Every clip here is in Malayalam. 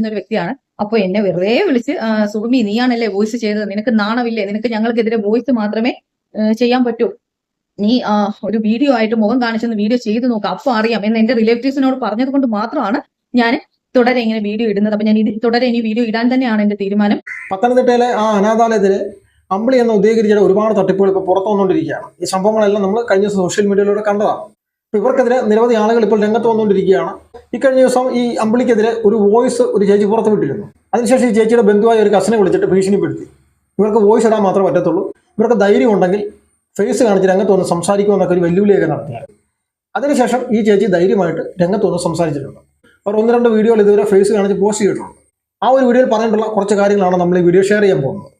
ഒരു വ്യക്തിയാണ്. അപ്പൊ എന്നെ വെറുതെ വിളിച്ച് സുഭമി നീയാണല്ലേ വോയിസ് ചെയ്തത്? നിനക്ക് നാണമില്ലേ? നിനക്ക് ഞങ്ങൾക്കെതിരെ വോയിസ് മാത്രമേ ചെയ്യാൻ പറ്റൂ. നീ ഒരു വീഡിയോ ആയിട്ട് മുഖം കാണിച്ചെന്ന് വീഡിയോ ചെയ്ത് നോക്ക്. അപ്പൊ അറിയാം. എന്ന് എന്റെ റിലേറ്റീവ്സിനോട് പറഞ്ഞത് കൊണ്ട് മാത്രമാണ് ഞാൻ തുടരെ ഇങ്ങനെ വീഡിയോ ഇടുന്നത്. അപ്പൊ ഞാൻ ഇത് തുടരെ ഇനി വീഡിയോ ഇടാൻ തന്നെയാണ് എന്റെ തീരുമാനം. പത്തനംതിട്ടയിലെ ആ അനാഥാലയത്തിൽ അമ്പിളി എന്ന ഉദ്യോഗരിച്ചിട്ട് ഒരുപാട് തട്ടിപ്പുകൾ ഇപ്പോൾ പുറത്തു വന്നുകൊണ്ടിരിക്കുകയാണ്. ഈ സംഭവങ്ങളെല്ലാം നമ്മൾ കഴിഞ്ഞ സോഷ്യൽ മീഡിയയിലൂടെ കണ്ടതാണ്. അപ്പോൾ ഇവർക്കെതിരെ നിരവധി ആളുകൾ ഇപ്പോൾ രംഗത്ത് വന്നുകൊണ്ടിരിക്കുകയാണ്. ഇക്കഴിഞ്ഞ ദിവസം ഈ അമ്പിളിക്കെതിരെ ഒരു വോയിസ് ഒരു ചേച്ചി പുറത്ത് വിട്ടിരുന്നു. അതിനുശേഷം ഈ ചേച്ചിയുടെ ബന്ധുവായ ഒരു കസിനെ വിളിച്ചിട്ട് ഭീഷണിപ്പെടുത്തി. ഇവർക്ക് വോയിസ് ഇടാൻ മാത്രമേ പറ്റത്തുള്ളൂ. ഇവർക്ക് ധൈര്യം ഉണ്ടെങ്കിൽ ഫേസ് കാണിച്ച് രംഗത്ത് വന്ന് സംസാരിക്കുമെന്നൊക്കെ ഒരു വെല്ലുവിളിയൊക്കെ നടത്തിയായിരുന്നു അതിനുശേഷം ഈ ചേച്ചി ധൈര്യമായിട്ട് രംഗത്ത് വന്ന് സംസാരിച്ചിട്ടുണ്ട്. അവർ ഒന്ന് രണ്ട് വീഡിയോയിൽ ഇതുവരെ ഫേസ് കാണിച്ച് പോസ്റ്റ് ചെയ്തിട്ടുണ്ട്. ആ ഒരു വീഡിയോയിൽ പറഞ്ഞിട്ടുള്ള കുറച്ച് കാര്യങ്ങളാണ് നമ്മൾ ഈ വീഡിയോ ഷെയർ ചെയ്യാൻ പോകുന്നത്.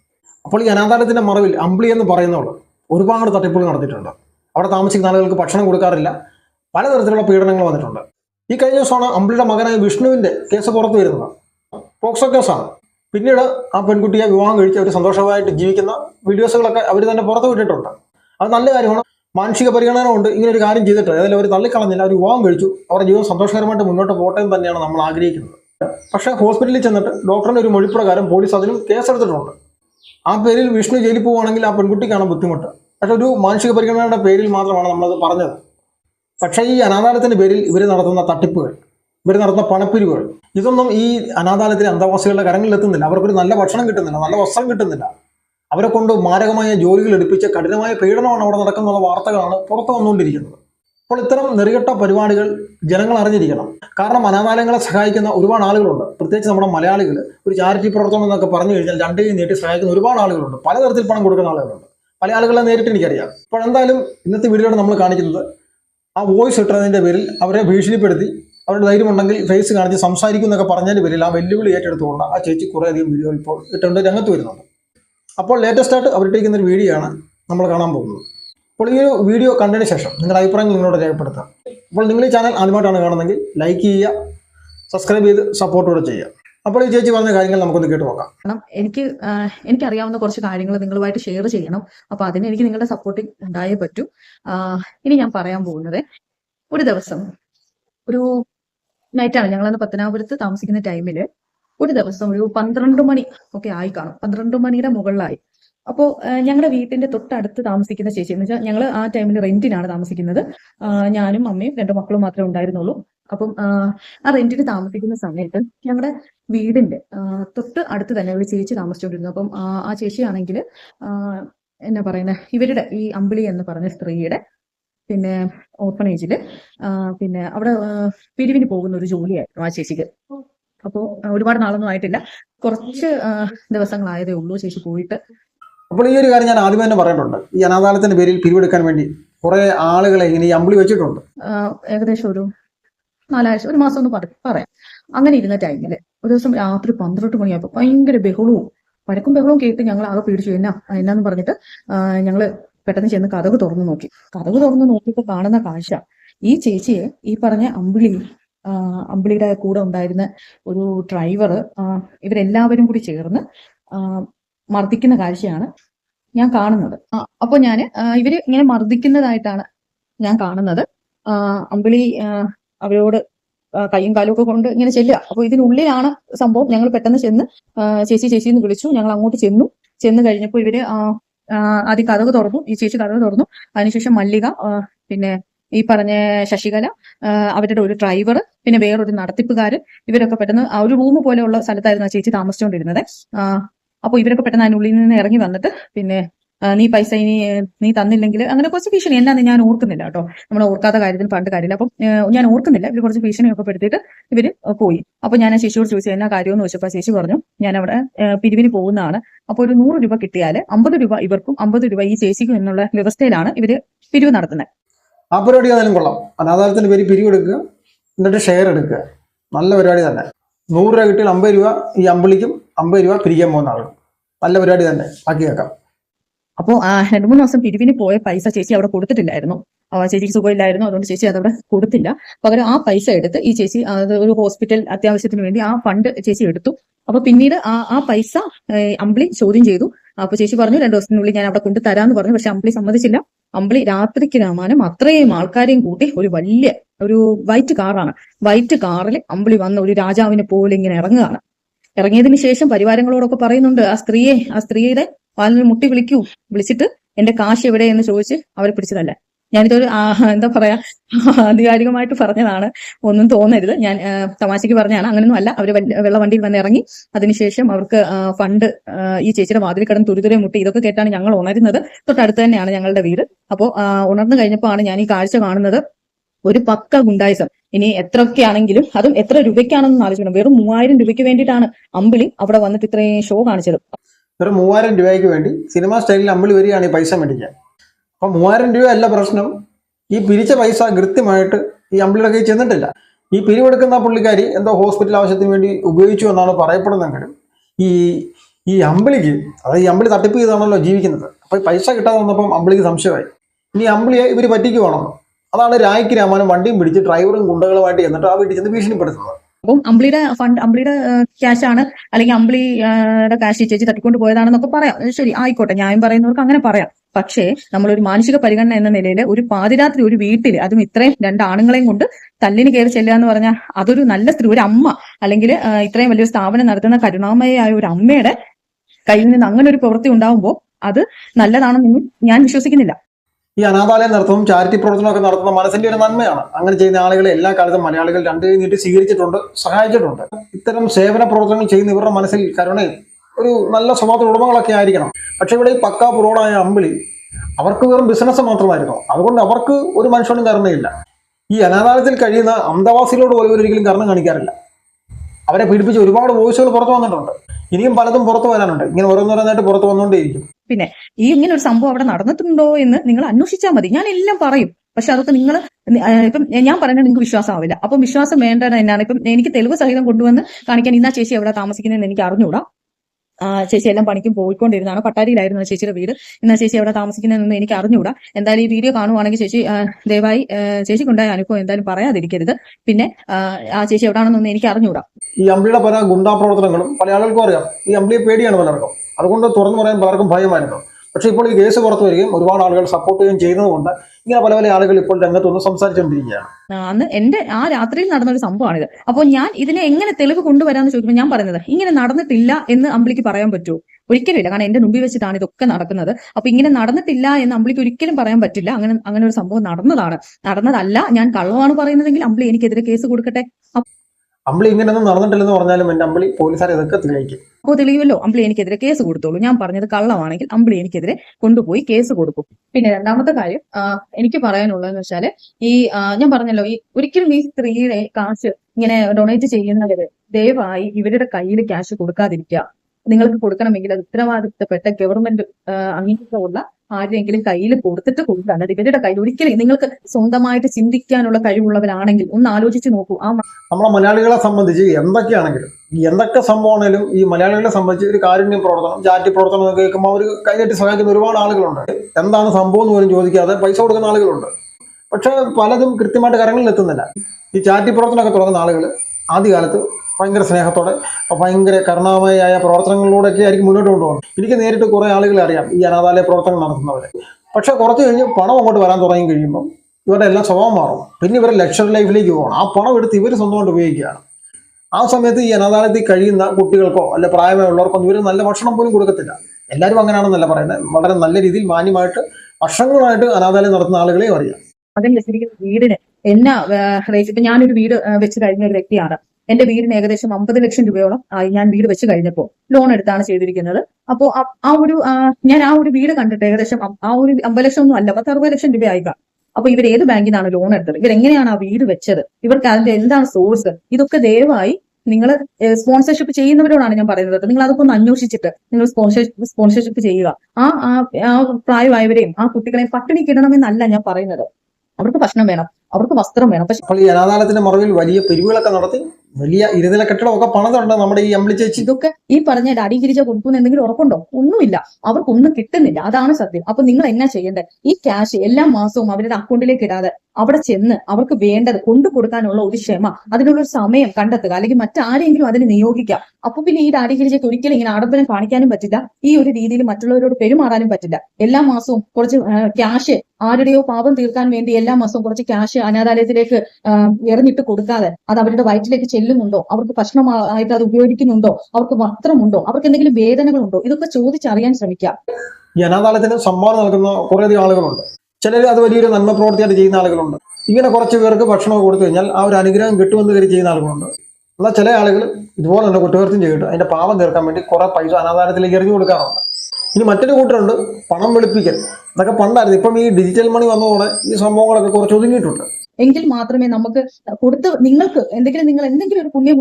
അപ്പോൾ ഈ അനാഥാലയത്തിന്റെ മറവിൽ അമ്പിളി എന്ന് പറയുന്നവൾ ഒരുപാട് തട്ടിപ്പുകൾ നടത്തിയിട്ടുണ്ട്. അവിടെ താമസിക്കുന്ന ആളുകൾക്ക് ഭക്ഷണം കൊടുക്കാറില്ല. പലതരത്തിലുള്ള പീഡനങ്ങൾ വന്നിട്ടുണ്ട്. ഈ കഴിഞ്ഞ ദിവസമാണ് അമ്പിളിയുടെ മകനായ വിഷ്ണുവിന്റെ കേസ് പുറത്തു വരുന്നത്. പോക്സോ കേസാണ്. പിന്നീട് ആ പെൺകുട്ടിയെ വിവാഹം കഴിച്ച് അവർ സന്തോഷമായിട്ട് ജീവിക്കുന്ന വീഡിയോസുകളൊക്കെ അവർ തന്നെ പുറത്തു വിട്ടിട്ടുണ്ട്. അത് നല്ല കാര്യമാണ്. മാനസിക പരിഗണന കൊണ്ട് ഇങ്ങനെ ഒരു കാര്യം ചെയ്തിട്ട് അതായത് അവർ തള്ളിക്കളഞ്ഞില്ല. അവർ വിവാഹം കഴിച്ചു. അവരുടെ ജീവിതം സന്തോഷകരമായിട്ട് മുന്നോട്ട് പോട്ടെ എന്ന് തന്നെയാണ് നമ്മൾ ആഗ്രഹിക്കുന്നത്. പക്ഷേ ഹോസ്പിറ്റലിൽ ചെന്നിട്ട് ഡോക്ടറിന്റെ ഒരു മൊഴിപ്രകാരം പോലീസ് അതിനും കേസെടുത്തിട്ടുണ്ട്. ആ പേരിൽ വിഷ്ണു ജയിലിൽ പോവുകയാണെങ്കിൽ ആ പെൺകുട്ടിക്കാണ് ബുദ്ധിമുട്ട്. പക്ഷെ ഒരു മാനസിക പരിഗണനയുടെ പേരിൽ മാത്രമാണ് നമ്മളത് പറഞ്ഞത്. പക്ഷേ ഈ അനാഥാലയത്തിന്റെ പേരിൽ ഇവർ നടത്തുന്ന തട്ടിപ്പുകൾ ഇവർ നടത്തുന്ന പണപ്പിരിവുകൾ ഇതൊന്നും ഈ അനാഥാലയത്തിലെ അന്തവാസികളുടെ കരങ്ങളിൽ എത്തുന്നില്ല അവർക്കൊരു നല്ല ഭക്ഷണം കിട്ടുന്നില്ല നല്ല വസ്ത്രം കിട്ടുന്നില്ല. അവരെ കൊണ്ട് മാരകമായ ജോലികൾ എടുപ്പിച്ച് കഠിനമായ പീഡനമാണ് അവിടെ നടക്കുന്ന വാർത്തകളാണ് പുറത്തു വന്നുകൊണ്ടിരിക്കുന്നത്. അപ്പോൾ ഇത്തരം നെറികെട്ട പരിപാടികൾ ജനങ്ങൾ അറിഞ്ഞിരിക്കണം. കാരണം അനാഥാലയങ്ങളെ സഹായിക്കുന്ന ഒരുപാട് ആളുകളുണ്ട്. പ്രത്യേകിച്ച് നമ്മുടെ മലയാളികൾ ഒരു ചാരിറ്റി പ്രവർത്തനം എന്നൊക്കെ പറഞ്ഞു കഴിഞ്ഞാൽ രണ്ട് നീട്ടി സഹായിക്കുന്ന ഒരുപാട് ആളുകളുണ്ട്. പലതരത്തിൽ പണം കൊടുക്കുന്ന ആളുകളുണ്ട്. പല ആളുകളെ നേരിട്ട് എനിക്കറിയാം. അപ്പോൾ എന്തായാലും ഇന്നത്തെ വീഡിയോയിൽ നമ്മൾ കാണിക്കുന്നത്. ആ വോയിസ് ഇട്ടതിന്റെ പേരിൽ അവരെ ഭീഷണിപ്പെടുത്തി. അവരുടെ ധൈര്യമുണ്ടെങ്കിൽ ഫേസ് കാണിച്ച് സംസാരിക്കും എന്നൊക്കെ പറഞ്ഞതിന്റെ പേരിൽ ആ വെല്ലുവിളി ഏറ്റെടുത്തുകൊണ്ട് ആ ചേച്ചി കുറേയധികം വീഡിയോ ഇപ്പോൾ ഇട്ടുകൊണ്ട് രംഗത്ത് വരുന്നുണ്ട്. അപ്പോൾ ലേറ്റസ്റ്റ് ആയിട്ട് അവരിട്ടിരിക്കുന്ന ഒരു വീഡിയോ ആണ് നമ്മൾ കാണാൻ പോകുന്നത്. അപ്പോൾ ഈ ഒരു വീഡിയോ കണ്ടതിന് ശേഷം നിങ്ങളുടെ അഭിപ്രായങ്ങൾ നിങ്ങളോട് രേഖപ്പെടുത്താം അപ്പോൾ നിങ്ങൾ ഈ ചാനൽ ആദ്യമായിട്ടാണ് കാണുന്നതെങ്കിൽ ലൈക്ക് ചെയ്യുക സബ്സ്ക്രൈബ് ചെയ്ത് സപ്പോർട്ടോടെ ചെയ്യുക. അപ്പോൾ ഈ ചേച്ചി പറഞ്ഞ കാര്യങ്ങൾ നമുക്കൊന്ന് കേട്ട് നോക്കാം. കാരണം എനിക്ക് അറിയാവുന്ന കുറച്ച് കാര്യങ്ങൾ നിങ്ങളുമായിട്ട് ഷെയർ ചെയ്യണം. അപ്പൊ അതിന് എനിക്ക് നിങ്ങളുടെ സപ്പോർട്ടിങ് ഉണ്ടായേ പറ്റൂ. ഇനി ഞാൻ പറയാൻ പോകുന്നത് ഒരു ദിവസം ഒരു നൈറ്റാണ് ഞങ്ങളന്ന് പത്തനാപുരത്ത് താമസിക്കുന്ന ടൈമിൽ ഒരു ദിവസം ഒരു പന്ത്രണ്ട് മണി ഒക്കെ ആയി കാണും. പന്ത്രണ്ട് മണിയുടെ മുകളിലായി. അപ്പോൾ ഞങ്ങളുടെ വീട്ടിന്റെ തൊട്ടടുത്ത് താമസിക്കുന്ന ചേച്ചി എന്ന് വെച്ചാൽ ഞങ്ങൾ ആ ടൈമിൽ റെന്റിനാണ് താമസിക്കുന്നത്. ഞാനും അമ്മയും രണ്ട് മക്കളും മാത്രമേ ഉണ്ടായിരുന്നുള്ളൂ. അപ്പം ആ, റെന്റിൽ റെന്റിന് താമസിക്കുന്ന സമയത്ത് ഞങ്ങളുടെ വീടിന്റെ തൊട്ട് അടുത്ത് തന്നെ ഒരു ചേച്ചി താമസിച്ചുകൊണ്ടിരുന്നു അപ്പം ആ ചേച്ചിയാണെങ്കിൽ എന്നാ പറയുന്നത് ഇവരുടെ ഈ അമ്പിളി എന്ന് പറഞ്ഞ സ്ത്രീയുടെ പിന്നെ ഓർഫനേജിൽ പിന്നെ അവിടെ പിരിവിന് പോകുന്ന ഒരു ജോലിയായിരുന്നു ആ ചേച്ചിക്ക്. അപ്പോൾ ഒരുപാട് നാളൊന്നും ആയിട്ടില്ല. കുറച്ച് ദിവസങ്ങളായതേ ഉള്ളൂ ചേച്ചി പോയിട്ട്. അപ്പോൾ ഈ ഒരു കാര്യം ഞാൻ ആദ്യമേ തന്നെ പറഞ്ഞിട്ടുണ്ട്. ഈ അനാഥാലയത്തിന്റെ പേരിൽ പിരിവെടുക്കാൻ വേണ്ടി കുറെ ആളുകളെ ഇങ്ങനെ ഈ അമ്പിളി വെച്ചിട്ടുണ്ട്. ഏകദേശം ഒരു നാലാഴ്ച ഒരു മാസം ഒന്ന് പറയാം. അങ്ങനെ ഇരുന്ന ടൈമിൽ ഒരു ദിവസം രാത്രി പന്ത്രണ്ട് മണിയായപ്പോൾ ഭയങ്കര ബഹളവും പരക്കും ബഹളവും കേട്ട് ഞങ്ങൾ ആകെ പേടിച്ചു. എന്നാ എന്നാന്ന് പറഞ്ഞിട്ട് ഞങ്ങൾ പെട്ടെന്ന് ചെന്ന് കഥക് തുറന്നു നോക്കി. കഥക് തുറന്നു നോക്കിയിട്ട് കാണുന്ന കാഴ്ച ഈ ചേച്ചിയെ ഈ പറഞ്ഞ അമ്പിളി അമ്പിളിയുടെ കൂടെ ഉണ്ടായിരുന്ന ഒരു ഡ്രൈവർ ഇവരെല്ലാവരും കൂടി ചേർന്ന് മർദ്ദിക്കുന്ന കാഴ്ചയാണ് ഞാൻ കാണുന്നത്. അപ്പോൾ അപ്പൊ ഞാൻ ഇവർ ഇങ്ങനെ മർദ്ദിക്കുന്നതായിട്ടാണ് ഞാൻ കാണുന്നത്. അമ്പിളി അവരോട് കൈയും കാലും ഒക്കെ കൊണ്ട് ഇങ്ങനെ ചെല്ലുക. അപ്പൊ ഇതിനുള്ളിലാണ് സംഭവം. ഞങ്ങൾ പെട്ടെന്ന് ചെന്ന് ചേച്ചി ചേച്ചി എന്ന് വിളിച്ചു. ഞങ്ങൾ അങ്ങോട്ട് ചെന്നു. ചെന്ന് കഴിഞ്ഞപ്പോൾ ഇവർ ആദ്യം കഥക് തുറന്നു. ഈ ചേച്ചി കഥക് തുറന്നു. അതിനുശേഷം മല്ലിക പിന്നെ ഈ പറഞ്ഞ ശശികല അവരുടെ ഒരു ഡ്രൈവർ പിന്നെ വേറൊരു നടത്തിപ്പുകാര് ഇവരൊക്കെ പെട്ടെന്ന് ആ ഒരു റൂം പോലെയുള്ള സ്ഥലത്തായിരുന്നു ആ ചേച്ചി താമസിച്ചുകൊണ്ടിരുന്നത്. അപ്പോൾ അപ്പൊ ഇവരൊക്കെ പെട്ടെന്ന് അതിനുള്ളിൽ നിന്ന് ഇറങ്ങി വന്നിട്ട് പിന്നെ നീ പൈസ ഇനി നീ തന്നില്ലെങ്കിൽ അങ്ങനെ കുറച്ച് ഭീഷണി. എന്നാന്ന് ഞാൻ ഓർക്കുന്നില്ല കേട്ടോ. നമ്മൾ ഓർക്കാത്ത കാര്യത്തിൽ പണ്ട് കാര്യമില്ല. അപ്പം ഞാൻ ഓർക്കുന്നില്ല. ഇവർ കുറച്ച് ഭീഷണിയൊക്കെ പെടുത്തിയിട്ട് ഇവർ പോയി. അപ്പൊ ഞാൻ ചേച്ചിയോട് ചോദിച്ചു എന്നാ കാര്യമെന്ന് ചോദിച്ചപ്പോൾ ശിശു പറഞ്ഞു ഞാൻ അവിടെ പിരിവിന് പോകുന്നതാണ്. അപ്പോൾ ഒരു നൂറ് രൂപ കിട്ടിയാൽ അമ്പത് രൂപ ഇവർക്കും അമ്പത് രൂപ ഈ ചേച്ചിക്കും എന്നുള്ള വ്യവസ്ഥയിലാണ് ഇവർ പിരിവ് നടത്തുന്നത് ആ പരിപാടി ഏതായാലും കൊള്ളാം. അനാഥാലയത്തിന്റെ പേര് പിരിവെടുക്കുക എന്നിട്ട് ഷെയർ എടുക്കുക. നല്ല പരിപാടി തന്നെ. നൂറ് രൂപ കിട്ടിയാൽ അമ്പത് രൂപ ഈ അമ്പിളിക്കും അമ്പത് രൂപ പിരിക്കാൻ പോകുന്ന ആളും. നല്ല പരിപാടി തന്നെ. ബാക്കി കേൾക്കാം. അപ്പോൾ ആ രണ്ടു മൂന്ന് ദിവസം പിരിവിന് പോയ പൈസ ചേച്ചി അവിടെ കൊടുത്തിട്ടില്ലായിരുന്നു ചേച്ചിക്ക് സുഖമില്ലായിരുന്നു. അതുകൊണ്ട് ചേച്ചി അതവിടെ കൊടുത്തില്ല. പകരം ആ പൈസ എടുത്ത് ഈ ചേച്ചി ഒരു ഹോസ്പിറ്റൽ അത്യാവശ്യത്തിന് വേണ്ടി ആ ഫണ്ട് ചേച്ചി എടുത്തു. അപ്പൊ പിന്നീട് ആ ആ പൈസ അമ്പിളി ചോദ്യം ചെയ്തു. അപ്പൊ ചേച്ചി പറഞ്ഞു രണ്ടു ദിവസത്തിനുള്ളിൽ ഞാൻ അവിടെ കൊണ്ട് തരാന്ന് പറഞ്ഞു. പക്ഷെ അമ്പിളി സമ്മതിച്ചില്ല. അമ്പിളി രാത്രിക്ക് രാമാനം അത്രയും ആൾക്കാരെയും കൂട്ടി ഒരു വലിയ ഒരു വൈറ്റ് കാറാണ്. വൈറ്റ് കാറിൽ അമ്പിളി വന്ന ഒരു രാജാവിനെ പോലെ ഇങ്ങനെ ഇറങ്ങുകയാണ്. ഇറങ്ങിയതിന് ശേഷം പരിവാരങ്ങളോടൊക്കെ പറയുന്നുണ്ട് ആ സ്ത്രീയെ ആ സ്ത്രീയുടെ പാലിന് മുട്ടി വിളിക്കൂ. വിളിച്ചിട്ട് എന്റെ കാശ് എവിടെ എന്ന് ചോദിച്ച് അവരെ പിടിച്ചതല്ല. ഞാനിതൊരു എന്താ പറയാ ആധികാരികമായിട്ട് പറഞ്ഞതാണ്. ഒന്നും തോന്നരുത്. ഞാൻ തമാശയ്ക്ക് പറഞ്ഞതാണ്. അങ്ങനെയൊന്നും അല്ല. അവർ വെള്ള വണ്ടിയിൽ വന്ന് ഇറങ്ങി. അതിനുശേഷം അവർക്ക് ഫണ്ട് ഈ ചേച്ചിയുടെ വാതിൽ കടന്ന് തുരിതുരെ മുട്ടി. ഇതൊക്കെ കേട്ടാണ് ഞങ്ങൾ ഉണരുന്നത്. തൊട്ടടുത്ത് തന്നെയാണ് ഞങ്ങളുടെ വീട്. അപ്പോൾ ഉണർന്നു കഴിഞ്ഞപ്പോൾ ആണ് ഞാൻ ഈ കാഴ്ച കാണുന്നത്. ഒരു പക്ക ഗുണ്ടായിസം. ഇനി എത്രയൊക്കെ ആണെങ്കിലും അതും എത്ര രൂപയ്ക്കാണെന്ന് ആലോചിക്കണം. വെറും മൂവായിരം രൂപയ്ക്ക് വേണ്ടിയിട്ടാണ് അമ്പിളി അവിടെ വന്നിട്ട് ഇത്രയും ഷോ കാണിച്ചത്. വെറും മൂവായിരം രൂപയ്ക്ക് വേണ്ടി സിനിമ സ്റ്റൈലിൽ അമ്പിളി വരികയാണ് ഈ പൈസ മേടിക്കാൻ. അപ്പം മൂവായിരം രൂപ അല്ല പ്രശ്നം. ഈ പിരിച്ച പൈസ കൃത്യമായിട്ട് ഈ അമ്പിളിയുടെ കയ്യിൽ ചെന്നിട്ടില്ല. ഈ പിരിവെടുക്കുന്ന പുള്ളിക്കാരി എന്തോ ഹോസ്പിറ്റൽ ആവശ്യത്തിന് വേണ്ടി ഉപയോഗിച്ചു എന്നാണ് പറയപ്പെടുന്നെങ്കിലും ഈ ഈ അമ്പിളിക്ക് അതായത് ഈ അമ്പിളി തട്ടിപ്പ് ചെയ്താണല്ലോ ജീവിക്കുന്നത്. അപ്പോൾ ഈ പൈസ കിട്ടാതെ വന്നപ്പം അമ്പിളിക്ക് സംശയമായി. ഇനി അമ്പിളിയെ ഇവർ പറ്റിക്കുവാണോ? അതാണ് രായ്ക്ക് രാമാനും വണ്ടിയും പിടിച്ച് ഡ്രൈവറും ഗുണ്ടകളുമായിട്ട് എന്നിട്ട് ആ വീട്ടിൽ ചെന്ന് ഭീഷണിപ്പെടുത്തുന്നത്. അപ്പം അമ്പിളിയുടെ ഫണ്ട് അമ്പിളിയുടെ ക്യാഷ് ആണ്. അല്ലെങ്കിൽ അമ്പിളിയുടെ ക്യാഷ് ചേച്ചി തട്ടിക്കൊണ്ട് പോയതാണെന്നൊക്കെ പറയാം. ശരി ആയിക്കോട്ടെ ഞാൻ പറയുന്നവർക്ക് അങ്ങനെ പറയാം. പക്ഷേ നമ്മളൊരു മാനസിക പരിഗണന എന്ന നിലയിൽ ഒരു പാതിരാത്രി ഒരു വീട്ടിൽ അതും ഇത്രയും രണ്ട് ആണുങ്ങളെയും കൊണ്ട് തല്ലിന് കയറി ചെല്ലുക എന്ന് പറഞ്ഞാൽ അതൊരു നല്ല സ്ത്രീ ഒരു അമ്മ അല്ലെങ്കിൽ ഇത്രയും വലിയൊരു സ്ഥാപനം നടത്തുന്ന കരുണാമയായ ഒരു അമ്മയുടെ കയ്യിൽ നിന്ന് അങ്ങനെ ഒരു പ്രവൃത്തി ഉണ്ടാവുമ്പോൾ അത് നല്ലതാണെന്നൊന്നും ഞാൻ വിശ്വസിക്കുന്നില്ല. ഈ അനാഥാലയം നടത്തുന്നതും ചാരിറ്റി പ്രവർത്തനമൊക്കെ നടത്തുന്ന മനസ്സിന്റെ ഒരു നന്മയാണ്. അങ്ങനെ ചെയ്യുന്ന ആളുകളെ എല്ലാ കാലത്തും മലയാളികൾ രണ്ടു കൈ നീട്ടി സ്വീകരിച്ചിട്ടുണ്ട് സഹായിച്ചിട്ടുണ്ട്. ഇത്തരം സേവന പ്രവർത്തനങ്ങൾ ചെയ്യുന്ന ഇവരുടെ മനസ്സിൽ കരുണയും ഒരു നല്ല സ്വഭാവത്തിൽ ഉടമകളൊക്കെ ആയിരിക്കണം. പക്ഷെ ഇവിടെ ഈ പക്കാ പുറോടായ അമ്പിളി അവർക്ക് വെറും ബിസിനസ് മാത്രമായിരുന്നു. അതുകൊണ്ട് അവർക്ക് ഒരു മനുഷ്യനും കരുണയില്ല. ഈ അനാഥാലയത്തിൽ കഴിയുന്ന അന്തവാസികളോട് പോലും ഒരിക്കലും കരുണ കാണിക്കാറില്ല. അവരെ പീഡിപ്പിച്ച് ഒരുപാട് വോയിസുകൾ പുറത്തു വന്നിട്ടുണ്ട്. ഇനിയും പലതും പുറത്തു വരാനുണ്ട്. ഇങ്ങനെ ഓരോന്നോരോന്നായിട്ട് പുറത്തു വന്നുകൊണ്ടേയിരിക്കും. ഈ ഇങ്ങനെ ഒരു സംഭവം അവിടെ നടന്നിട്ടുണ്ടോ എന്ന് നിങ്ങൾ അന്വേഷിച്ചാൽ മതി. ഞാൻ എല്ലാം പറയും. പക്ഷെ അതൊക്കെ നിങ്ങൾ ഇപ്പം ഞാൻ പറഞ്ഞാൽ നിങ്ങൾക്ക് വിശ്വാസമാവില്ല. അപ്പം വിശ്വാസം വേണ്ടത് എന്നാണ് ഇപ്പം എനിക്ക് തെളിവ് സഹിതം കൊണ്ടുവന്ന് കാണിക്കാൻ ഇന്നാ ചേച്ചി എവിടെ താമസിക്കുന്നതെന്ന് എനിക്ക് അറിഞ്ഞുകൂടാ ആ, ചേച്ചി എല്ലാം പണിക്കും പോയിക്കൊണ്ടിരുന്നതാണ്. പട്ടാരിയിലായിരുന്നു ചേച്ചിയുടെ വീട്. എന്നാൽ ചേച്ചി അവിടെ താമസിക്കുന്നതെന്ന് എനിക്ക് അറിഞ്ഞുകൂടാ. എന്തായാലും ഈ വീഡിയോ കാണുവാണെങ്കിൽ ചേച്ചി ദയവായി ചേച്ചിക്കുണ്ടായ അനുഭവം എന്തായാലും പറയാതിരിക്കരുത്. പിന്നെ ആ, ചേച്ചി എവിടാണെന്നൊന്നും എനിക്ക് അറിഞ്ഞുകൂടാ. ഈ അമ്പിളിയുടെ പല ഗുണ്ടാ പ്രവർത്തനങ്ങളും പല ആളുകൾക്കും അറിയാം. ഈ അമ്പിളിയെ പേടിയാണ് പലർക്കും. അതുകൊണ്ട് തുറന്നു പറയാൻ പലർക്കും ഭയമായിരുന്നു. പക്ഷെ ഇപ്പോൾ ഈ കേസ് പുറത്തു വരികയും ഒരുപാട് ആളുകൾ സപ്പോർട്ട് ചെയ്യുകയും ചെയ്യുന്നതുകൊണ്ട് ഇങ്ങനെ പല പല ആളുകൾ ഇപ്പോൾ രംഗത്തുനിന്ന് സംസാരിച്ചുകൊണ്ടിരിക്കുകയാണ്. അന്ന് എന്റെ ആ രാത്രിയിൽ നടന്ന ഒരു സംഭവമാണിത്. അപ്പോൾ ഞാൻ ഇതിനെ എങ്ങനെ തെളിവ് കൊണ്ടുവരാന്ന് ചോദിക്കുമ്പോൾ ഞാൻ പറയുന്നത് ഇങ്ങനെ നടന്നിട്ടില്ല എന്ന് അമ്പിളിക്ക് പറയാൻ പറ്റുമോ ഒരിക്കലുമില്ല കാരണം എന്റെ മുമ്പിൽ വെച്ചിട്ടാണ് ഇതൊക്കെ നടക്കുന്നത്. അപ്പൊ ഇങ്ങനെ നടന്നിട്ടില്ല എന്ന് അമ്പിളിക്ക് ഒരിക്കലും പറയാൻ പറ്റില്ല. അങ്ങനെ അങ്ങനെ ഒരു സംഭവം നടന്നതാണ്. നടന്നതല്ല ഞാൻ കള്ളമാണ് പറയുന്നതെങ്കിൽ അമ്പിളി എനിക്കെതിരെ കേസ് കൊടുക്കട്ടെ? അമ്പിളി ഇങ്ങനെയൊന്നും നടന്നിട്ടില്ലെന്ന് പറഞ്ഞാലും എന്റെ അമ്പിളി പോലീസുകാരെ ഇതൊക്കെ തെളിയിക്കും. അപ്പോൾ തെളിയുമല്ലോ അമ്പിളി എനിക്കെതിരെ കേസ് കൊടുത്തോളൂ. ഞാൻ പറഞ്ഞത് കള്ളമാണെങ്കിൽ അമ്പിളി എനിക്കെതിരെ കൊണ്ടുപോയി കേസ് കൊടുക്കും. പിന്നെ രണ്ടാമത്തെ കാര്യം എനിക്ക് പറയാനുള്ളതെന്ന് വെച്ചാൽ ഈ ഞാൻ പറഞ്ഞല്ലോ ഈ ഒരിക്കലും ഈ സ്ത്രീയുടെ കാശ് ഇങ്ങനെ ഡൊണേറ്റ് ചെയ്യുന്നവര് ദയവായി ഇവരുടെ കയ്യിൽ ക്യാഷ് കൊടുക്കാതിരിക്കുക. നിങ്ങൾക്ക് കൊടുക്കണമെങ്കിൽ അത് ഉത്തരവാദിത്തപ്പെട്ട ഗവൺമെന്റ് അംഗീകാരമുള്ള ആരുടെയെങ്കിലും കയ്യിൽ കൊടുത്തിട്ട് അല്ലാതെ ഇവരുടെ കയ്യിൽ ഒരിക്കലും നിങ്ങൾക്ക് സ്വന്തമായിട്ട് ചിന്തിക്കാനുള്ള കഴിവുള്ളവരാണെങ്കിൽ ഒന്ന് ആലോചിച്ച് നോക്കൂ. ആ നമ്മളെ മലയാളികളെ സംബന്ധിച്ച് എന്തൊക്കെയാണെങ്കിലും എന്തൊക്കെ സംഭവമാണെങ്കിലും ഈ മലയാളികളെ സംബന്ധിച്ച് ഒരു കാരുണ്യ പ്രവർത്തനം ചാറ്റി പ്രവർത്തനം കേൾക്കുമ്പോൾ അവർ കൈകെട്ടി സഹായിക്കുന്ന ഒരുപാട് ആളുകളുണ്ട്. എന്താണ് സംഭവം എന്ന് പോലും ചോദിക്കാതെ പൈസ കൊടുക്കുന്ന ആളുകളുണ്ട്. പക്ഷേ പലതും കൃത്യമായിട്ട് കരങ്ങളിൽ എത്തുന്നില്ല ഈ ചാറ്റി പ്രവർത്തനമൊക്കെ തുടങ്ങുന്ന ആളുകൾ ആദ്യകാലത്ത് ഭയങ്കര സ്നേഹത്തോടെ ഭയങ്കര കരുണാമയായ പ്രവർത്തനങ്ങളിലൂടെയൊക്കെ ആയിരിക്കും മുന്നോട്ട് കൊണ്ടുപോകുന്നത്. എനിക്ക് നേരിട്ട് കുറേ ആളുകളെ അറിയാം ഈ അനാഥാലയ പ്രവർത്തനങ്ങൾ നടത്തുന്നവരെ. പക്ഷേ കുറച്ച് കഴിഞ്ഞ് പണം അങ്ങോട്ട് വരാൻ തുടങ്ങി കഴിയുമ്പോൾ ഇവരുടെ എല്ലാം സ്വഭാവം മാറും. പിന്നെ ഇവർ ലക്ഷറി ലൈഫിലേക്ക് പോകണം. ആ പണം എടുത്ത് ഇവർ സ്വന്തമായിട്ട് ഉപയോഗിക്കുകയാണ്. ആ സമയത്ത് ഈ അനാഥാലയത്തിൽ കഴിയുന്ന കുട്ടികൾക്കോ അല്ലെ പ്രായമായുള്ളവർക്കോ ഇവർ നല്ല ഭക്ഷണം പോലും കൊടുക്കത്തില്ല. എല്ലാവരും അങ്ങനെയാണെന്നല്ല പറയുന്നത്. വളരെ നല്ല രീതിയിൽ മാന്യമായിട്ട് വർഷങ്ങളായിട്ട് അനാഥാലയം നടത്തുന്ന ആളുകളെയും അറിയാം. മകൻ വെച്ചിരിക്കുന്ന വീടിന് എന്നാ ഇപ്പൊ ഞാനൊരു വീട് വെച്ച് കഴിഞ്ഞ ഒരു വ്യക്തിയാണ്. എന്റെ വീടിന് ഏകദേശം അമ്പത് ലക്ഷം രൂപയോളം ഞാൻ വീട് വെച്ച് കഴിഞ്ഞപ്പോൾ ലോൺ എടുത്താണ് ചെയ്തിരിക്കുന്നത്. അപ്പോൾ ആ ഒരു ഞാൻ ആ ഒരു വീട് കണ്ടിട്ട് ഏകദേശം ആ ഒരു അമ്പത് ലക്ഷം ഒന്നും അല്ല പത്ത് അറുപത് ലക്ഷം രൂപ ആയിക്കാം അപ്പൊ ഇവർ ഏത് ബാങ്കിനാണ് ലോൺ എടുത്തത്? ഇവരെങ്ങനെയാണ് ആ വീട് വെച്ചത്? ഇവർക്ക് അതിന്റെ എന്താണ് സോഴ്സ് ഇതൊക്കെ ദയവായി നിങ്ങൾ സ്പോൺസർഷിപ്പ് ചെയ്യുന്നവരോടാണ് ഞാൻ പറയുന്നത് നിങ്ങൾ അതൊക്കെ ഒന്ന് അന്വേഷിച്ചിട്ട് നിങ്ങൾ സ്പോൺസർഷിപ്പ് സ്പോൺസർഷിപ്പ് ചെയ്യുക. ആ ആ- പ്രായമായവരെയും ആ കുട്ടികളെയും പട്ടിണി കിടണമെന്നല്ല ഞാൻ പറയുന്നത്. അവർക്ക് ഭക്ഷണം വേണം അവർക്ക് വസ്ത്രം വേണം. പക്ഷെ ഈ അനാഥാലയത്തിന്റെ മറവിൽ വലിയ പിരിവുകളൊക്കെ നടത്തി വലിയ ഇരുനില കെട്ടിടമൊക്കെ പണിതുണ്ട് നമ്മുടെ ഈ അമ്പിളി ചേച്ചി. ഇതൊക്കെ ഈ പറഞ്ഞ ഡാഡി തിരിച്ച കൊടുക്കുന്ന എന്തെങ്കിലും ഉറപ്പുണ്ടോ? ഒന്നുമില്ല. അവർക്കൊന്നും കിട്ടുന്നില്ല. അതാണ് സത്യം. അപ്പൊ നിങ്ങൾ എന്നാ ചെയ്യേണ്ടത്? ഈ ക്യാഷ് എല്ലാ മാസവും അവരുടെ അക്കൗണ്ടിലേക്ക് ഇടാതെ അവിടെ ചെന്ന് അവർക്ക് വേണ്ടത് കൊണ്ടു കൊടുക്കാനുള്ള ഒരു ക്ഷമ അതിനുള്ള ഒരു സമയം കണ്ടെത്തുക അല്ലെങ്കിൽ മറ്റാരെങ്കിലും അതിനെ നിയോഗിക്കാം. അപ്പൊ പിന്നെ ഈ ഡാഡിഗിരിജയ്ക്ക് ഒരിക്കലും ഇങ്ങനെ ആഡംബരം കാണിക്കാനും പറ്റില്ല. ഈ ഒരു രീതിയിൽ മറ്റുള്ളവരോട് പെരുമാറാനും പറ്റില്ല. എല്ലാ മാസവും കുറച്ച് ക്യാഷ് ആരുടെയോ പാപം തീർക്കാൻ വേണ്ടി എല്ലാ മാസവും കുറച്ച് ക്യാഷ് അനാഥാലയത്തിലേക്ക് എറിഞ്ഞിട്ട് കൊടുക്കാതെ അത് അവരുടെ വയറ്റിലേക്ക് ചെല്ലുന്നുണ്ടോ? അവർക്ക് ഭക്ഷണമായിട്ട് അത് ഉപയോഗിക്കുന്നുണ്ടോ? അവർക്ക് വസ്ത്രമുണ്ടോ? അവർക്ക് എന്തെങ്കിലും വേദനകളുണ്ടോ? ഇതൊക്കെ ചോദിച്ചറിയാൻ ശ്രമിക്കുക ഈ അനാഥാലയത്തിന് സംഭാവന നൽകുന്ന കുറേയധികം ആളുകളുണ്ട്. ചിലർ അത് വലിയൊരു നന്മ പ്രവർത്തിയായിട്ട് ചെയ്യുന്ന ആളുകളുണ്ട്. ഇങ്ങനെ കുറച്ച് പേർക്ക് ഭക്ഷണം കൊടുത്തു കഴിഞ്ഞാൽ ആ ഒരു അനുഗ്രഹം കിട്ടുമെന്ന് കരുതി ചെയ്യുന്ന ആളുകളുണ്ട്. എന്നാൽ ചില ആളുകൾ ഇതുപോലെ തന്നെ കുറ്റകൃത്യം ചെയ്തിട്ട് അതിന്റെ പാവം തീർക്കാൻ വേണ്ടി കുറെ പൈസ അനാഥാരത്തിലേക്ക് എറിഞ്ഞു കൊടുക്കാറുണ്ട്. ഇനി മറ്റൊരു കൂട്ടരുണ്ട് പണം വെളുപ്പിക്കൽ. അതൊക്കെ പണ്ടായിരുന്നു. ഇപ്പം ഈ ഡിജിറ്റൽ മണി വന്നതോടെ ഈ സംഭവങ്ങളൊക്കെ കുറച്ച് ഒതുങ്ങിയിട്ടുണ്ട്. എങ്കിൽ മാത്രമേ നമുക്ക് കൊടുത്ത് നിങ്ങൾക്ക് എന്തെങ്കിലും നിങ്ങൾ എന്തെങ്കിലും ഒരു പുണ്യം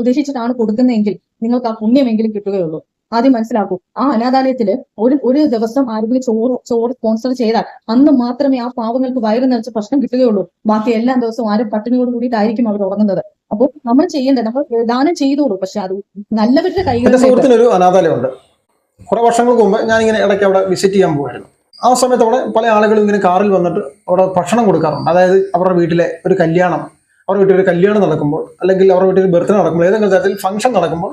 ഉദ്ദേശിച്ചിട്ടാണ് കൊടുക്കുന്നതെങ്കിൽ നിങ്ങൾക്ക് ആ പുണ്യമെങ്കിലും കിട്ടുകയുള്ളൂ. ആദ്യം മനസ്സിലാക്കൂ. ആ അനാഥാലയത്തിൽ ഒരു ഒരു ദിവസം ആരെങ്കിലും ചോറ് ചോറ് സ്പോൺസർ ചെയ്താൽ അന്ന് മാത്രമേ ആ പാവങ്ങൾക്ക് വയറ് നിറച്ച് ഭക്ഷണം കിട്ടുകയുള്ളൂ. ബാക്കി എല്ലാ ദിവസവും ആരും പട്ടിണിയോട് കൂടിയിട്ടായിരിക്കും അവർ ഉറങ്ങുന്നത്. അപ്പോൾ നമ്മൾ ചെയ്യേണ്ടത് നമ്മൾ ദാനം ചെയ്തോളൂ. പക്ഷെ അത് നല്ലവരുടെ കൈകളിൽ സുഹൃത്തിനൊരു അനാഥാലയമുണ്ട്. കുറെ വർഷങ്ങൾക്ക് മുമ്പ് ഞാൻ ഇങ്ങനെ ഇടയ്ക്ക് അവിടെ വിസിറ്റ് ചെയ്യാൻ പോകുമായിരുന്നു ആ സമയത്ത് അവിടെ പല ആളുകളും ഇങ്ങനെ കാറിൽ വന്നിട്ട് അവിടെ ഭക്ഷണം കൊടുക്കാറുണ്ട്. അതായത് അവരുടെ വീട്ടിലെ ഒരു കല്യാണം അവരുടെ വീട്ടിൽ ഒരു കല്യാണം നടക്കുമ്പോൾ അല്ലെങ്കിൽ അവരുടെ വീട്ടിൽ ബർത്ത്ഡേ നടക്കുമ്പോൾ ഏതെങ്കിലും തരത്തിൽ ഫംഗ്ഷൻ നടക്കുമ്പോൾ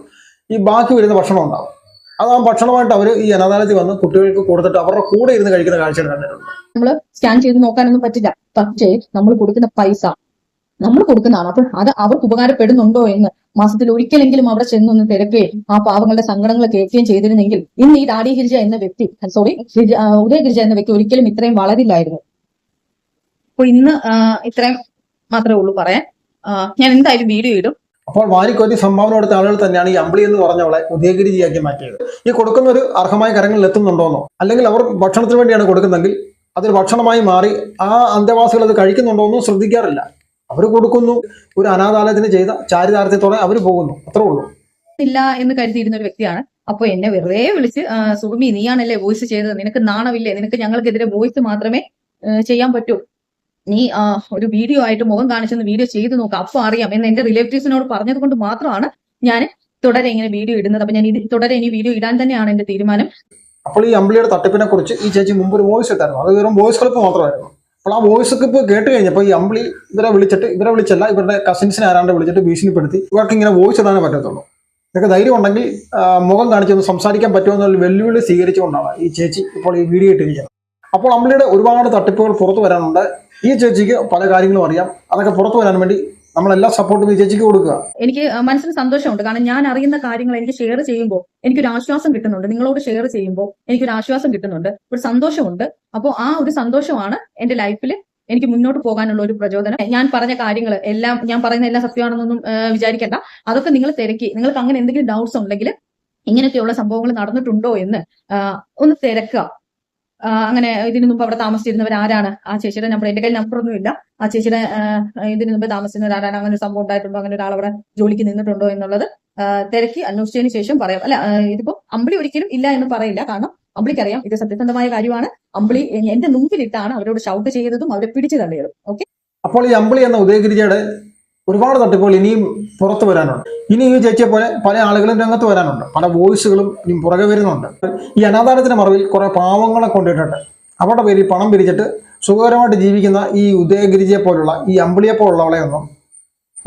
ഈ ബാക്കി വരുന്ന ഭക്ഷണം ഉണ്ടാവും. അത് ആ ഭക്ഷണമായിട്ട് അവർ ഈ അനാഥാലയത്തിൽ വന്ന് കുട്ടികൾക്ക് കൊടുത്തിട്ട് അവരുടെ കൂടെ ഇരുന്ന് കഴിക്കുന്ന കാഴ്ചകൾ കണ്ടിട്ടുണ്ട്. നമ്മൾ സ്കാൻ ചെയ്ത് നോക്കാനൊന്നും പറ്റില്ല. പക്ഷേ നമ്മൾ കൊടുക്കുന്ന പൈസ നമ്മൾ കൊടുക്കുന്നതാണ്. അപ്പോൾ അത് അവർക്ക് ഉപകാരപ്പെടുന്നുണ്ടോ എന്ന് മാസത്തിൽ ഒരിക്കലെങ്കിലും അവിടെ ചെന്നൊന്ന് തിരക്കുകയും ആ പാവങ്ങളുടെ സങ്കടങ്ങൾ കേൾക്കുകയും ചെയ്തിരുന്നെങ്കിൽ ഇന്ന് ഈ ഡാഡി ഗിരിജ എന്ന വ്യക്തി സോറി ഉദയ ഗിരിജ എന്ന വ്യക്തി ഒരിക്കലും ഇത്രയും വളരില്ലായിരുന്നു. അപ്പൊ ഇന്ന് ഇത്രയും മാത്രമേ ഉള്ളൂ പറയാൻ. ഞാൻ എന്തായാലും വീഡിയോ ഇടും. അപ്പോൾ വാരിക്കോരി സംഭാവന കൊടുത്ത ആളുകൾ തന്നെയാണ് ഈ അമ്പിളി എന്ന് പറഞ്ഞവളെ ഉദയഗിരിജിയാക്കി മാറ്റിയത്. ഈ കൊടുക്കുന്ന ഒരു അർഹമായ കരങ്ങളിൽ എത്തുന്നുണ്ടോന്നോ? അല്ലെങ്കിൽ അവർ ഭക്ഷണത്തിന് വേണ്ടിയാണ് കൊടുക്കുന്നതെങ്കിൽ അതൊരു ഭക്ഷണമായി മാറി ആ അന്തേവാസികൾ അത് കഴിക്കുന്നുണ്ടോന്നോ ശ്രദ്ധിക്കാറില്ല. അവർ കൊടുക്കുന്നു ഒരു അനാഥാലയത്തിന് ചെയ്ത ചാരിതാർത്ഥ്യത്തോടെ അവർ പോകുന്നു. അത്രേ ഉള്ളൂ. ഇല്ല എന്ന് കരുതിയിരുന്ന ഒരു വ്യക്തിയാണ്. അപ്പൊ എന്നെ വെറുതെ വിളിച്ച് സുഗമി നീയാണല്ലേ വോയിസ് ചെയ്തത് നിനക്ക് നാണമില്ലേ? നിനക്ക് ഞങ്ങൾക്കെതിരെ വോയിസ് മാത്രമേ ചെയ്യാൻ പറ്റൂ. നീ ഒരു വീഡിയോ ആയിട്ട് മുഖം കാണിച്ചെന്ന് വീഡിയോ ചെയ്ത് നോക്കാം. അപ്പൊ അറിയാം. എന്ന് എന്റെ റിലേറ്റീവ്സിനോട് പറഞ്ഞത് കൊണ്ട് മാത്രമാണ് ഞാൻ തുടരെ ഇങ്ങനെ വീഡിയോ ഇടുന്നത്. അപ്പൊ ഞാൻ ഇത് തുടരെ ഇനി വീഡിയോ ഇടാൻ തന്നെയാണ് എന്റെ തീരുമാനം. അപ്പോൾ ഈ അമ്പിളിയുടെ തട്ടിപ്പിനെ കുറിച്ച് ഈ ചേച്ചി മുമ്പ് ഒരു വോയിസ് ഇട്ടായിരുന്നു. അത് വെറും വോയിസ് ക്ലിപ്പ് മാത്രമായിരുന്നു. അപ്പോൾ ആ വോയിസ് ക്ലിപ്പ് കേട്ട് കഴിഞ്ഞപ്പോൾ ഈ അമ്പിളി ഇവരെ വിളിച്ചിട്ട് ഇവരെ വിളിച്ചല്ല ഇവരുടെ കസിൻസിനെ ആരാണ്ട് വിളിച്ചിട്ട് ഭീഷണിപ്പെടുത്തി. ഇവർക്ക് ഇങ്ങനെ വോയിസ് ഇടാനേ പറ്റത്തുള്ളൂ. ഇതൊക്കെ ധൈര്യം ഉണ്ടെങ്കിൽ മുഖം കാണിച്ചൊന്ന് സംസാരിക്കാൻ പറ്റുമോ വെല്ലുവിളി സ്വീകരിച്ചുകൊണ്ടാണ് ഈ ചേച്ചി ഇപ്പോൾ ഈ വീഡിയോ ഇട്ടിരിക്കുന്നത്. അപ്പോൾ അമ്പിളിയുടെ ഒരുപാട് തട്ടിപ്പുകൾ പുറത്തു വരാനുണ്ട്. ഈ ചേച്ചിക്ക് പല കാര്യങ്ങളും അറിയാം. അതൊക്കെ പുറത്തു വരാൻ വേണ്ടി നമ്മളെല്ലാ സപ്പോർട്ടും ഈ ചേച്ചിക്ക് കൊടുക്കുക. എനിക്ക് മനസ്സിന് സന്തോഷമുണ്ട്. കാരണം ഞാൻ അറിയുന്ന കാര്യങ്ങൾ എനിക്ക് ഷെയർ ചെയ്യുമ്പോൾ എനിക്കൊരു ആശ്വാസം കിട്ടുന്നുണ്ട്. നിങ്ങളോട് ഷെയർ ചെയ്യുമ്പോൾ എനിക്കൊരു ആശ്വാസം കിട്ടുന്നുണ്ട്. ഒരു സന്തോഷമുണ്ട്. അപ്പോൾ ആ ഒരു സന്തോഷമാണ് എന്റെ ലൈഫിൽ എനിക്ക് മുന്നോട്ട് പോകാനുള്ള ഒരു പ്രചോദനം. ഞാൻ പറഞ്ഞ കാര്യങ്ങൾ എല്ലാം ഞാൻ പറയുന്ന എല്ലാം സത്യമാണെന്നൊന്നും വിചാരിക്കേണ്ട. അതൊക്കെ നിങ്ങൾ തിരക്കി. നിങ്ങൾക്ക് അങ്ങനെ എന്തെങ്കിലും ഡൗട്ട്സ് ഉണ്ടെങ്കിൽ ഇങ്ങനെയൊക്കെയുള്ള സംഭവങ്ങൾ നടന്നിട്ടുണ്ടോ എന്ന് ഒന്ന് തിരക്കുക. അങ്ങനെ ഇതിനു മുമ്പ് അവിടെ താമസിച്ചിരുന്നവർ ആരാണ്? ആ ചേച്ചിയുടെ നമ്പർ എന്റെ കയ്യിൽ നമ്പർ ഇല്ല ആ ചേച്ചിയുടെ ഇതിനു മുമ്പ് താമസിച്ചിരുന്നവർ ആരാണ്? അങ്ങനെ ഒരു സംഭവം ഉണ്ടായിട്ടുണ്ടോ? അങ്ങനെ ഒരാൾ അവിടെ ജോലിക്ക് നിന്നിട്ടുണ്ടോ എന്നുള്ളത് തിരക്കി അന്വേഷിച്ചതിന് ശേഷം പറയാം. അല്ല ഇതിപ്പോ അമ്പിളി ഒരിക്കലും ഇല്ല എന്ന് പറയില്ല. കാരണം അമ്പിളിക്കറിയാം ഇത് സത്യസന്ധമായ കാര്യമാണ്. അമ്പിളി എന്റെ മുമ്പിലിട്ടാണ് അവരോട് ഷൗട്ട് ചെയ്തതും അവരെ പിടിച്ചു തള്ളിയതും. ഓക്കെ അപ്പോൾ ഈ അമ്പിളി എന്ന ഉദയഗിരിജയുടെ ഒരുപാട് തട്ടിപ്പുകൾ ഇനിയും പുറത്തു വരാനുണ്ട്. ഇനി ഈ ചേച്ചിയെ പോലെ പല ആളുകളും രംഗത്ത് വരാനുണ്ട്. പല വോയിസുകളും ഇനിയും പുറകെ വരുന്നുണ്ട്. ഈ അനാഥാലയത്തിന്റെ മറവിൽ കുറെ പാവങ്ങളെ കൊണ്ടിട്ടിട്ട് അവരുടെ പേരിൽ പണം പിരിച്ചിട്ട് സുഖകരമായിട്ട് ജീവിക്കുന്ന ഈ ഉദയഗിരിജിയെ പോലുള്ള ഈ അമ്പിളിയെ പോലുള്ളവളെ ഒന്നും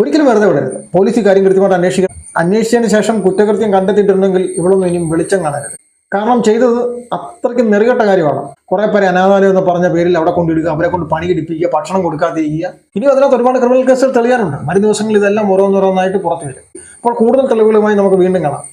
ഒരിക്കലും വെറുതെ വിടരുത്. പോലീസ് കാര്യം കൃത്യമായിട്ട് അന്വേഷിക്കണം അന്വേഷിച്ചതിന് ശേഷം കുറ്റകൃത്യം കണ്ടെത്തിയിട്ടുണ്ടെങ്കിൽ ഇവളൊന്നും ഇനിയും വെളിച്ചം കാണരുത്. കാരണം ചെയ്തത് അത്രയ്ക്ക് നെറുകെട്ട കാര്യമാണ്. കുറെ പേരെ അനാഥാലയം എന്ന് പറഞ്ഞ പേരിൽ അവിടെ കൊണ്ടിടുക അവരെ കൊണ്ട് പണി പണിയെടുപ്പിക്കുക ഭക്ഷണം കൊടുക്കാതിരിക്കുക ഇനി അതിനകത്ത് ഒരുപാട് ക്രിമിനൽ കേസുകൾ തെളിയാനുണ്ട് വരും ദിവസങ്ങളിൽ ഇതെല്ലാം ഓരോന്നോരോന്നായിട്ട് പുറത്തു വരും അപ്പോൾ കൂടുതൽ തെളിവുകളുമായി നമുക്ക് വീണ്ടും കാണാം.